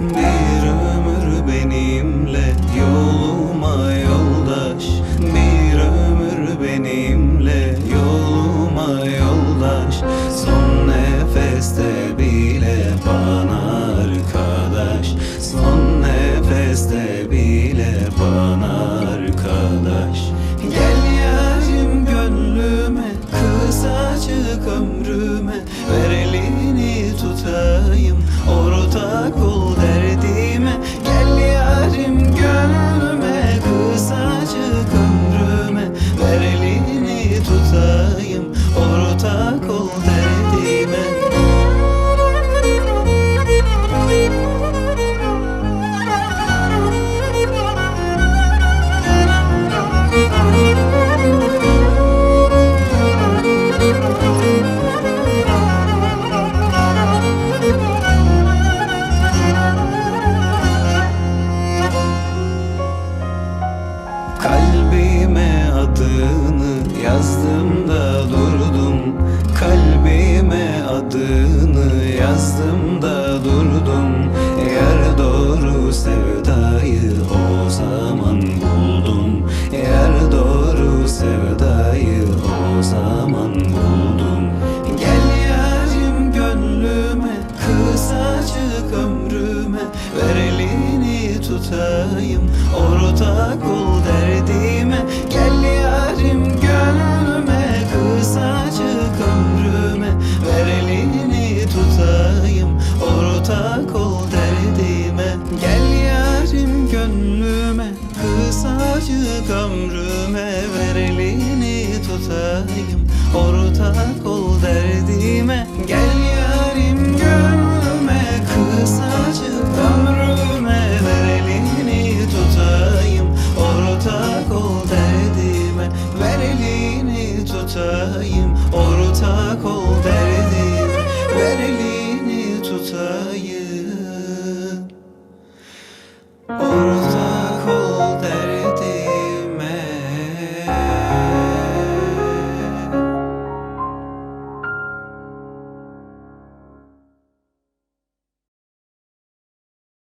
Bir ömür benimle yoluma yoldaş. Bir ömür benimle yoluma yoldaş. Son nefeste bile bana arkadaş. Son nefeste bile bana arkadaş. Gel yarim gönlüme Kısacık ömrüme. Ver adını yazdım da durdum. Kalbime adını yazdım da durdum. Eğer doğru sevdayı o zaman buldum. Eğer doğru sevdayı o zaman buldum. Gel yarim gönlüme Kısacık ömrüme. Ver elini tutayım Ortak Kısacık ömrüme Ver tutayım. Ortak